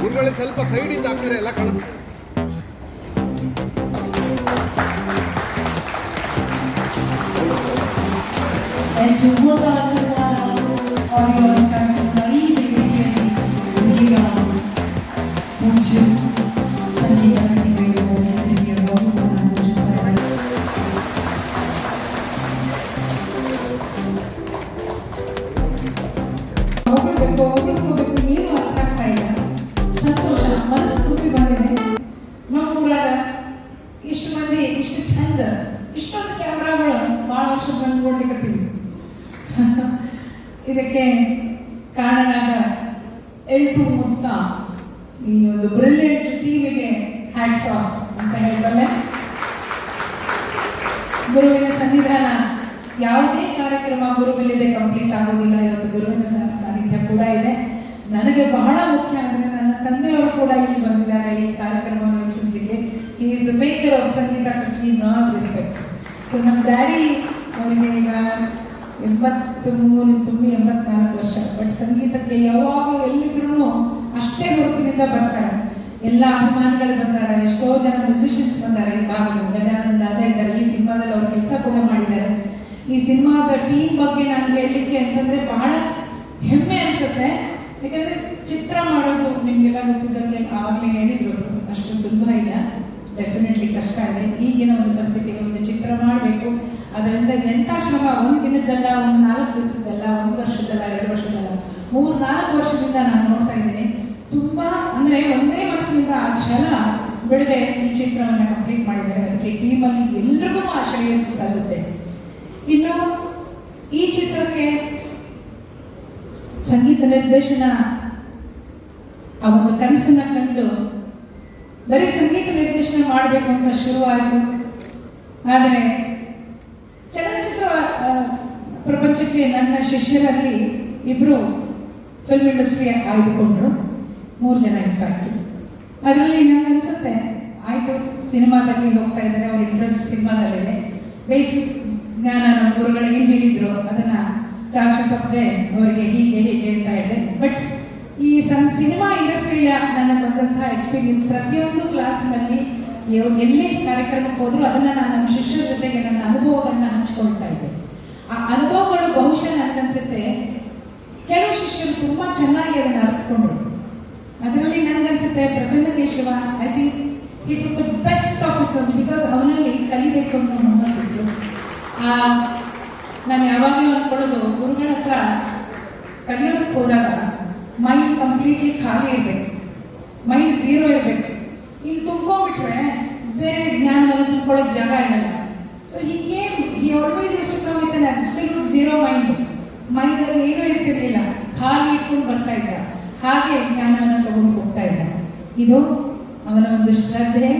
ಗುರುಗಳೇ ಸ್ವಲ್ಪ ಸೈಡಿಂದ ಹಾಕ್ತಾರೆ ಎಲ್ಲ ಕಾಣುತ್ತೆ En su boda audio ಹೋಗಬೇಕು ಹೋಗ್ಬೇಕು ಏನು ಅರ್ಥ ಆಗ್ತಾ ಇಲ್ಲ ಸಂತೋಷ ಮನಸ್ಸು ತುಂಬಿ ಬಂದಿದೆ ನಮ್ಮೂರಾಗ ಇಷ್ಟು ಮಂದಿ ಇಷ್ಟು ಚಂದ ಇಷ್ಟೊಂದು ಕ್ಯಾಮ್ರಾಗಳು ಭಾಳ ವರ್ಷ ಬಂದು ನೋಡ್ಲಿಕ್ಕತ್ತೀವಿ ಇದಕ್ಕೆ ಕಾರಣನಾದ ಎಂಟು ಮುತ್ತ ಈ ಒಂದು ಬ್ರಿಲಿಯಂಟ್ ಟೀಮಿಗೆ ಹ್ಯಾಟ್ಸ್ ಆಫ್ ಅಂತ ಹೇಳಬಲ್ಲೆ. ಗುರುವಿನ ಸನ್ನಿಧಾನ ಯಾವುದೇ ಕಾರ್ಯಕ್ರಮ ಗುರುವಿಲ್ಲದೆ ಕಂಪ್ಲೀಟ್ ಆಗೋದಿಲ್ಲ. ಇವತ್ತು ಗುರುವಿನ ಕೂಡ ಇದೆ. ನನಗೆ ಬಹಳ ಮುಖ್ಯ ಅಂದರೆ ನನ್ನ ತಂದೆಯವರು ಕೂಡ ಇಲ್ಲಿ ಬಂದಿದ್ದಾರೆ ಈ ಕಾರ್ಯಕ್ರಮವನ್ನು ವೀಕ್ಷಿಸಲಿಕ್ಕೆ. He is the maker of Sangeetha Katti ನಾಲ್ ರೆಸ್ಪೆಕ್ಟ್ಸ್ ಸೊ ನಮ್ಮ ಡ್ಯಾಡಿ ಅವರಿಗೆ ಈಗ ಎಂಬತ್ತು ಮೂರು ತುಂಬಿ ಎಂಬತ್ನಾಲ್ಕು ವರ್ಷ. ಬಟ್ ಸಂಗೀತಕ್ಕೆ ಯಾವಾಗಲೂ ಎಲ್ಲಿದ್ರೂ ಅಷ್ಟೇ ಹುರುಪಿನಿಂದ ಬರ್ತಾರೆ. ಎಲ್ಲ ಅಭಿಮಾನಿಗಳು ಬಂದಾರೆ, ಎಷ್ಟೋ ಜನ ಮ್ಯೂಸಿಷಿಯನ್ಸ್ ಬಂದಾರೆ ಈ ಭಾಗದಲ್ಲಿ. ಗಜಾನಂದ, ಅದೇ ಇದ್ದಾರೆ ಈ ಸಿನಿಮಾದಲ್ಲಿ ಅವ್ರು ಕೆಲಸ ಕೂಡ ಮಾಡಿದ್ದಾರೆ. ಈ ಸಿನಿಮಾದ ಟೀಮ್ ಬಗ್ಗೆ ನಾನು ಹೇಳಲಿಕ್ಕೆ ಅಂತಂದ್ರೆ ಬಹಳ ಅನಿಸುತ್ತೆ ಯಾಕಂದ್ರೆ ಚಿತ್ರ ಮಾಡೋದು ನಿಮಗೆಲ್ಲ ಗೊತ್ತಿದ್ದಂಗೆ ಆವಾಗಲೇ ಹೇಳಿದ್ರು ಅಷ್ಟು ಸುಲಭ ಇಲ್ಲ. ಡೆಫಿನೆಟ್ಲಿ ಕಷ್ಟ ಇದೆ. ಈಗಿನ ಒಂದು ಪರಿಸ್ಥಿತಿಗೆ ಒಂದು ಚಿತ್ರ ಮಾಡಬೇಕು. ಅದರಿಂದ ಎಂಥ ಶ್ರಮ? ಒಂದು ದಿನದ್ದಲ್ಲ, ಒಂದು ನಾಲ್ಕು ದಿವಸದಲ್ಲ ಒಂದು ವರ್ಷದಲ್ಲ ಎರಡು ವರ್ಷದಲ್ಲ ಮೂರು, ನಾಲ್ಕು ವರ್ಷದಿಂದ ನಾನು ನೋಡ್ತಾ ಇದ್ದೀನಿ. ತುಂಬಾ, ಅಂದ್ರೆ ಒಂದೇ ಮನಸ್ಸಿನಿಂದ ಆ ಛಲ ಬಿಡದೆ ಈ ಚಿತ್ರವನ್ನು ಕಂಪ್ಲೀಟ್ ಮಾಡಿದ್ದಾರೆ. ಅದಕ್ಕೆ ಟೀಮಲ್ಲಿ ಎಲ್ರಿಗೂ ಆ ಶ್ರೇಯಸ್ಸು ಸಲ್ಲುತ್ತೆ ಇನ್ನು ಈ ಚಿತ್ರಕ್ಕೆ ನಿರ್ದೇಶನ ಆ ಒಂದು ಕನಸನ್ನ ಕಂಡು ಬರೀ ಸಂಗೀತ ನಿರ್ದೇಶನ ಮಾಡಬೇಕು ಅಂತ ಶುರುವಾಯಿತು. ಆದರೆ ಚಲನಚಿತ್ರ ಪ್ರಪಂಚಕ್ಕೆ ನನ್ನ ಶಿಷ್ಯರಲ್ಲಿ ಇಬ್ಬರು ಫಿಲ್ಮ್ ಇಂಡಸ್ಟ್ರಿ ಆಯ್ದುಕೊಂಡ್ರು. ಮೂರು ಜನ ಇನ್ಫ್ಯಾಕ್ಟ್ ಅದರಲ್ಲಿ ನಂಗೆ ಅನ್ಸುತ್ತೆ, ಆಯಿತು, ಸಿನಿಮಾದಲ್ಲಿ ಹೋಗ್ತಾ ಇದ್ದಾರೆ, ಅವ್ರ ಇಂಟ್ರೆಸ್ಟ್ ಸಿನಿಮಾದಲ್ಲಿದೆ. ಬೇಸಿಕ್ ಜ್ಞಾನ ನಮ್ಮ ಗುರುಗಳು ಏನು ಹೇಳಿದ್ರು, ಅದನ್ನ ಚಾಚು ತಪ್ಪದೆ ಅವರಿಗೆ ಹೀಗೆ ಹೀಗೆ ಅಂತ ಹೇಳಿದೆ. ಬಟ್ ಈ ಸನ್ ಸಿನಿಮಾ ಇಂಡಸ್ಟ್ರಿಯ ನನಗೆ ಬಂದಂತಹ ಎಕ್ಸ್ಪೀರಿಯನ್ಸ್ ಪ್ರತಿಯೊಂದು ಕ್ಲಾಸ್ನಲ್ಲಿ ಎಲ್ಲೇ ಕಾರ್ಯಕ್ರಮಕ್ಕೆ ಹೋದ್ರು ಅದನ್ನ ನಾನು ನಮ್ಮ ಶಿಷ್ಯರ ಜೊತೆಗೆ ನನ್ನ ಅನುಭವಗಳನ್ನ ಹಂಚ್ಕೊಳ್ತಾ ಇದ್ದೆ. ಆ ಅನುಭವಗಳು ಬಹುಶಃ ನನಗನ್ಸುತ್ತೆ, ಕೆಲವು ಶಿಷ್ಯರು ತುಂಬಾ ಚೆನ್ನಾಗಿ ಅದನ್ನು ಅರ್ಥಕೊಂಡ್ರು ಅದರಲ್ಲಿ ನನಗನ್ಸುತ್ತೆ Prasanna Keshava I think took the best of because ಅವನಲ್ಲಿ ಕಲಿಬೇಕು ಅನ್ನೋ ಹುಮ್ಮಸ್ಸಿತ್ತು ನಾನು ಯಾವಾಗಲೂ ಅಂದ್ಕೊಳ್ಳೋದು, ಗುರುಗಳ ಹತ್ರ ಕಲಿಯೋದಕ್ಕೆ ಹೋದಾಗ ಮೈಂಡ್ ಕಂಪ್ಲೀಟ್ಲಿ ಖಾಲಿ ಇರಬೇಕು. ಮೈಂಡ್ ಝೀರೋ ಇರಬೇಕು. ಇಲ್ಲಿ ತುಂಬ್ಕೊಂಡ್ಬಿಟ್ರೆ ಬೇರೆ ಜ್ಞಾನವನ್ನು ತುಂಬ್ಕೊಳ್ಳೋಕೆ ಜಾಗ ಇರಲ್ಲ. So he came he always ಎಷ್ಟು to come with an absolute zero mind ಮೈಂಡಲ್ಲಿ ಏನೂ ಇರ್ತಿರ್ಲಿಲ್ಲ. ಖಾಲಿ ಇಟ್ಕೊಂಡು ಬರ್ತಾ ಇದ್ದ. ಹಾಗೆ ಜ್ಞಾನವನ್ನು ತಗೊಂಡು ಹೋಗ್ತಾ ಇದ್ದ. ಇದು ಅವನ ಒಂದು ಶ್ರದ್ಧೆ,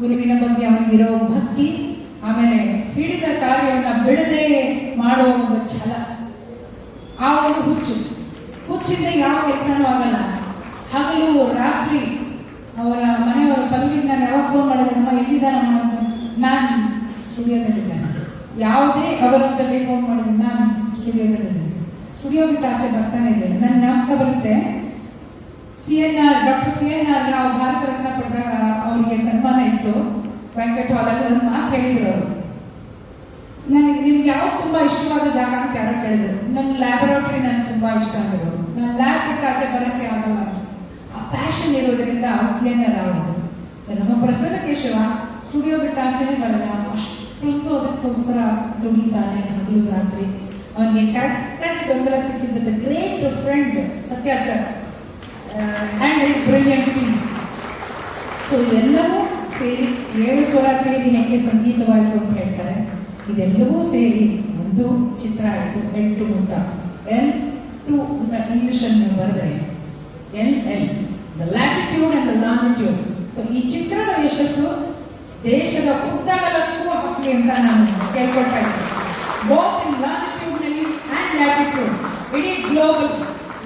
ಗುರುವಿನ ಬಗ್ಗೆ ಅವನಿಗಿರೋ ಭಕ್ತಿ, ಆಮೇಲೆ ಹಿಡಿದ ಕಾರ್ಯವನ್ನು ಬಿಡದೆ ಮಾಡುವ ಒಂದು ಛಲ. ಆ ಒಂದು ಹುಚ್ಚು. ಹುಚ್ಚಿಂದ ಯಾವ ಕೆಲಸನೂ ಆಗಲ್ಲ. ಹಗಲು, ರಾತ್ರಿ ಅವರ ಮನೆಯವರ ಪದವಿಗೆ ನಾನು ಯಾವಾಗ ಫೋನ್ ಮಾಡಿದೆ, ಅಮ್ಮ ಎಲ್ಲಿದ್ದಾನಮ್ಮ ಅಂತ. ಮ್ಯಾಮ್ ಸ್ಟುಡಿಯೋದಲ್ಲಿದ್ದಾನೆ ಯಾವುದೇ ಅವರೊಂದಲ್ಲಿ ಫೋನ್ ಮಾಡಿದ್ರು ಮ್ಯಾಮ್ ಸ್ಟುಡಿಯೋದಲ್ಲಿದ್ದಾನೆ ಸ್ಟುಡಿಯೋ ಬಿಟ್ಟು ಆಚೆ ಬರ್ತಾನೆ ಇದೆ ನನ್ನ ಜ್ಞಾಪಕ ಬರುತ್ತೆ. C N R doctor C N R Rao Bharat Ratna ಪಡೆದಾಗ ಅವರಿಗೆ ಸನ್ಮಾನ ಇತ್ತು. ವೆಂಕಟ ಹಾಲಲ್ಲಿ ಒಂದು ಮಾತು ಹೇಳಿದ್ರು ಅವರು. ನನಗೆ ನಿಮ್ಗೆ ಯಾವ್ದು ತುಂಬಾ ಇಷ್ಟವಾದ ಜಾಗ ಅಂತ ಯಾರೋ ಕೇಳಿದ್ರು. ನನ್ನ ಲ್ಯಾಬೊರೇಟರಿ ನನಗೆ ತುಂಬಾ ಇಷ್ಟ ಆಗಿರೋದು. ನನ್ನ ಲ್ಯಾಬ್ ಬಿಟ್ಟು ಆಚೆ ಬರೋಕ್ಕೆ ಆಗಲ್ಲ. ಆ ಪ್ಯಾಷನ್ ಇರೋದ್ರಿಂದ ಸಿಲಿಂಡರ್ ಆಗೋದು ಸೊ ನಮ್ಮ ಪ್ರಸನ್ನ ಕೇಶವ ಸ್ಟುಡಿಯೋ ಬಿಟ್ಟು ಆಚೆನೇ ಬರಲ್ಲ. ಅಷ್ಟೊಂದು ಅದಕ್ಕೋಸ್ಕರ ದುಡಿತಾನೆ ಹಗಲು ರಾತ್ರಿ. ಅವನಿಗೆ ಕರೆಕ್ಟಾಗಿ ಬೆಂಬಲ ಸಿಕ್ಕಿದ್ದ great friend Satya sir and is brilliant team so ಇದೆಲ್ಲವೂ ಸೇರಿ, ಏಳು ಸ್ವರ ಸೇರಿ ಹೆಂಗೆ ಸಂಗೀತವಾಯಿತು ಅಂತ ಹೇಳ್ತಾರೆ. ಇದೆಲ್ಲವೂ ಸೇರಿ ಒಂದು ಚಿತ್ರ ಆಯಿತು, ಎಂಟು ಮುಂತ. ಎಲ್ ಟು ಅಂತ ಇಂಗ್ಲಿಷನ್ನು ಬರೆದರೆ L L the latitude and the longitude so ಈ ಚಿತ್ರದ ಯಶಸ್ಸು ದೇಶದ ಉದ್ದಗಲಕ್ಕೂ ಹಾಕಲಿ ಅಂತ ನಾನು ಕೇಳ್ಕೊಳ್ತಾ ಇದ್ದೀನಿ. ಬೋತ್ ಇನ್ ಲಾಂಜಿಟ್ಯೂಡ್ನಲ್ಲಿ ಆ್ಯಂಡ್ ಲ್ಯಾಟಿಟ್ಯೂಡ್ ಇಡೀ ಗ್ಲೋಬಲ್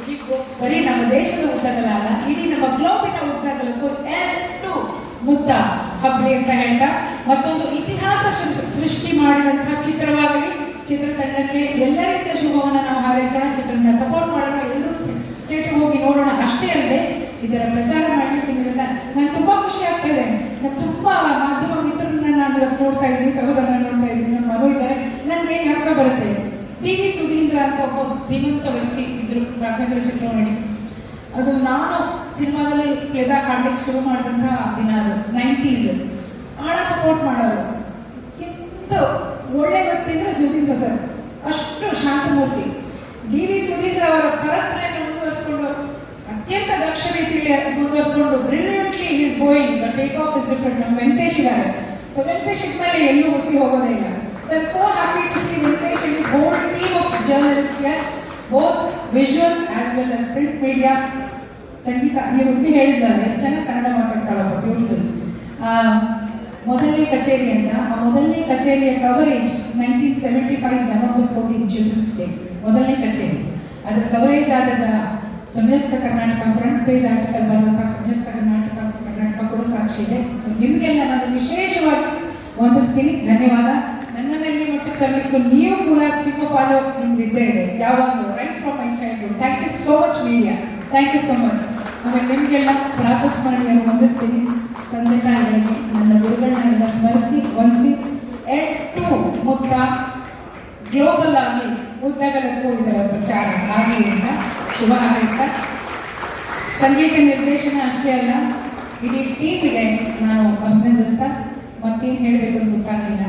ಇಡೀ ಬರೀ ನಮ್ಮ ದೇಶದ ಉದ್ದಗಲಲ್ಲ ಇಡೀ ನಮ್ಮ ಗ್ಲೋಬಿನ ಉದ್ದಗಲಕ್ಕೂ ಎರಡು ಮುದ್ದ ಹಬ್ಬಲಿ ಅಂತ ಹೇಳ್ತಾ, ಮತ್ತೊಂದು ಇತಿಹಾಸ ಸೃಷ್ಟಿ ಮಾಡಿದಂತಹ ಚಿತ್ರವಾಗಲಿ, ಚಿತ್ರತಂಡಕ್ಕೆ ಎಲ್ಲ ರೀತಿಯ ಶುಭವನ್ನು ನಾವು ಹಾರೈಸೋಣ ಚಿತ್ರನ ಸಪೋರ್ಟ್ ಮಾಡೋಣ, ಎಲ್ಲರೂ ಟೀಟಿ ಹೋಗಿ ನೋಡೋಣ ಅಷ್ಟೇ ಇದರ ಪ್ರಚಾರ ಮಾಡಲಿಕ್ಕೆ ನೀವೆಲ್ಲ, ನಾನು ತುಂಬ ಖುಷಿ ಆಗ್ತಾ ಇದೆ. ನಾನು ತುಂಬ ಮಾಧ್ಯಮ ಮಿತ್ರರನ್ನ ನಾನು ನೋಡ್ತಾ ಇದ್ದೀನಿ ಸಹೋದರನ ನೋಡ್ತಾ ಇದ್ದೀನಿ ನನ್ನ ಮಗು ಇದ್ದಾರೆ. ನನಗೆ ಹಕ್ಕ ಬರುತ್ತೆ? ಟಿ ವಿ ಸುಧೀಂದ್ರ ಅಂತ ಒಬ್ಬ ಧೀಮಂತ ವ್ಯಕ್ತಿ ಇದ್ರು ರಾಘವೇಂದ್ರ ಚಿತ್ರವಾಣಿ ಅದು ನಾನು ಸಿನಿಮಾದಲ್ಲಿ ಪ್ಲೇಬ್ಯಾಕ್ ಆಡ್ಲಿಕ್ಕೆ ಶುರು ಮಾಡಿದಂಥ ದಿನ ಅದು ನೈಂಟೀಸ್ ಭಾಳ ಸಪೋರ್ಟ್ ಮಾಡೋರು. ಎಂತ ಒಳ್ಳೆ ವ್ಯಕ್ತಿ ಅಂದರೆ ಸುಧೀಂದ್ರ ಸರ್. ಅಷ್ಟು ಶಾಂತಮೂರ್ತಿ ಡಿ ವಿ ಸುಧೀಂದ್ರ ಅವರ ಪರಂಪರೆಯನ್ನು ಮುಂದುವರಿಸಿಕೊಂಡು ಅತ್ಯಂತ ದಕ್ಷ ರೀತಿಯಲ್ಲಿ ಮುಂದುವರಿಸಿಕೊಂಡು brilliantly is going the take off is different ನಮ್ಮ ವೆಂಕಟೇಶ್ ಇದ್ದಾರೆ. ಸೊ ವೆಂಕಟೇಶ್ ಮೇಲೆ ಎಲ್ಲೂ ಹುಸಿ ಹೋಗೋದೇ ಇಲ್ಲ. So so happy to see Venkatesh is whole team of journalist both visual as well as print media Sangeetha, ನೀವು ಹುಟ್ಟಿ ಹೇಳಿದ್ರಲ್ಲ ಎಷ್ಟು ಚೆನ್ನಾಗಿ ಕನ್ನಡ ಮಾತಾಡ್ತಾಳಪ್ಪ ಬ್ಯೂಟಿಫುಲ್ ಮೊದಲನೇ ಕಚೇರಿ ಅಂತ, ಆ ಮೊದಲನೇ ಕಚೇರಿಯ coverage nineteen seventy five November fourteen children's day ಮೊದಲನೇ ಕಚೇರಿ. ಅದರ ಕವರೇಜ್ ಆದ Samyukta Karnataka front page article ಬರೆದಂಥ ಸಂಯುಕ್ತ ಕರ್ನಾಟಕ ಕರ್ನಾಟಕ ಕೂಡ ಸಾಕ್ಷಿ ಇದೆ. ಸೊ ನಿಮಗೆಲ್ಲ ನಾನು ವಿಶೇಷವಾಗಿ ವಂದಿಸ್ತೀನಿ ಧನ್ಯವಾದ. ನನ್ನಲ್ಲಿ ಮಟ್ಟಕ್ಕೆ ತರಲಿಕ್ಕೂ ನೀವು ಕೂಡ ಸಿಂಹಪಾಲು ನಿಮ್ದು ಇದ್ದೇ ಇದೆ. ಯಾವಾಗಲೂ right from my childhood thank you so much media thank you so much ಆಮೇಲೆ ನಿಮಗೆಲ್ಲ ಪ್ರಾತಸ್ಮರಣೆಯನ್ನು ವಂದಿಸ್ತೀನಿ. ತಂದೆ ತಾಯಿಯಾಗಿ ನನ್ನ ಗುರುಗಳನ್ನೆಲ್ಲ ಸ್ಮರಿಸಿ, ವಂದಿಸಿ. ಎಟ್ಟು ಮೊತ್ತ ಗ್ಲೋಬಲ್ ಆಗಿ ಉದ್ದಗಲಕ್ಕೂ ಇದರ ಪ್ರಚಾರ. ಆಗಲಿ ಅಂತ ಶುಭ ಹಾರೈಸ್ತಾ. ಸಂಗೀತ ನಿರ್ದೇಶನ ಅಷ್ಟೇ ಅಲ್ಲ, ಇಡೀ ಟೀಮಿಗೆ ನಾನು ಅಭಿನಂದಿಸ್ತಾ. ಮತ್ತೇನು ಹೇಳಬೇಕು ಅಂತ ಗೊತ್ತಾಗಲಿಲ್ಲ.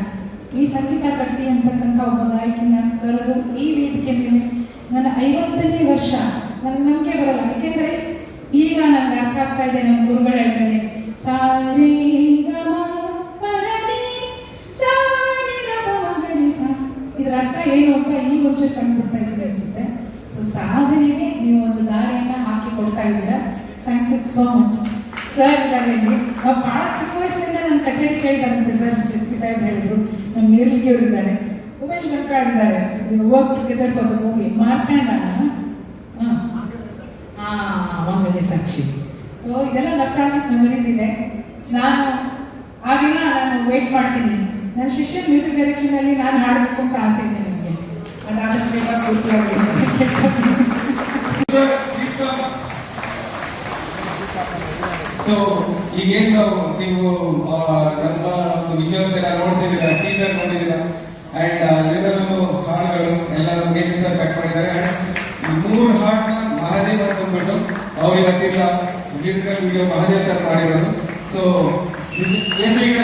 ಈ ಸಂಗೀತ ಕಟ್ಟಿ ಅಂತಕ್ಕಂಥ ಒಬ್ಬ ಗಾಯಕಿನ ಕರೆದು ಈ ವೇದಿಕೆ ಮೇಲೆ ನನ್ನ ಐವತ್ತನೇ ವರ್ಷ ನನಗೆ ಯಾಕೆಂದರೆ ಈಗ ನನಗೆ ಅರ್ಥ ಆಗ್ತಾ ಇದೆ ನಮ್ಮ ಗುರುಗಳು ಹೇಳ್ತಾರೆ ಸಾರಿ ಇದರ ಅರ್ಥ ಏನು ಅಂತ ಈಗ ಒಂಚೂರು ಕಂಡುಬಿಡ್ತಾ ಇದ್ದೀರಿ ಅನ್ಸುತ್ತೆ. ಸೊ ಸಾಧನೆಗೆ ನೀವು ಒಂದು ದಾರಿಯನ್ನು ಹಾಕಿ ಕೊಡ್ತಾ ಇದ್ದೀರಾ thank you so much sir ಇದ್ದಾರೆ ಭಾಳ ಚಿಕ್ಕ ವಯಸ್ಸಿನಿಂದ ನನ್ನ ಕಚೇರಿ ಕೇಳಿದಾರಂತೆ ಸರ್ ಎಸ್ ಪಿ ಸಾಹೇಬ್ ಹೇಳಿದ್ರು. ನಮ್ಮ ನಿರ್ಲಿಕ್ಕೆ ಅವರು ಇದ್ದಾರೆ ಉಮೇಶ್ ಮಕ್ಕಳಿದ್ದಾರೆ work together for the movie Maarthanda ಹಾಂ ಹಾಂ ಮಂಗಲ್ಯ ಸಾಕ್ಷಿ. ಸೊ ಇದೆಲ್ಲ ನಷ್ಟಾಚಿಕ್ ಮೆಮೊರೀಸ್ ಇದೆ. ನಾನು ಆಗಿಲ್ಲ ನಾನು ವೇಟ್ ಮಾಡ್ತೀನಿ. ನನ್ನ ಶಿಷ್ಯ ಮ್ಯೂಸಿಕ್ ಡೈರೆಕ್ಷನಲ್ಲಿ ನಾನು ಹಾಡಬೇಕು ಅಂತ ಆಸೆ ಇದೆ ನನಗೆ. ಅದಾದಷ್ಟು ಬೇಗ ಸೊ ಈಗೇನು ನೀವು ನಮ್ಮ ವಿಷಯಸ್ ಎಲ್ಲ ನೋಡ್ತಿದ್ದೀರಾ? ಟೀಸರ್ ನೋಡಿದ್ದೀರಾ ಅಂಡ್ ಇದರಲ್ಲೂ ಹಾಡುಗಳು ಎಲ್ಲ ಮೇಸಿ ಸರ್ ಕಟ್ ಮಾಡಿದ್ದಾರೆ. ಅಂಡ್ ಮೂರು ಹಾಡ್ನ ನಾನೇ ನೋಡ್ಕೊಂಡ್ಬಿಟ್ಟು ಅವ್ರು ಇವತ್ತಿಲ್ಲ ವಿಡಿಯೋ ಮಾಡಿರೋದು. ಸೊ ಎಷ್ಟು ಈಗ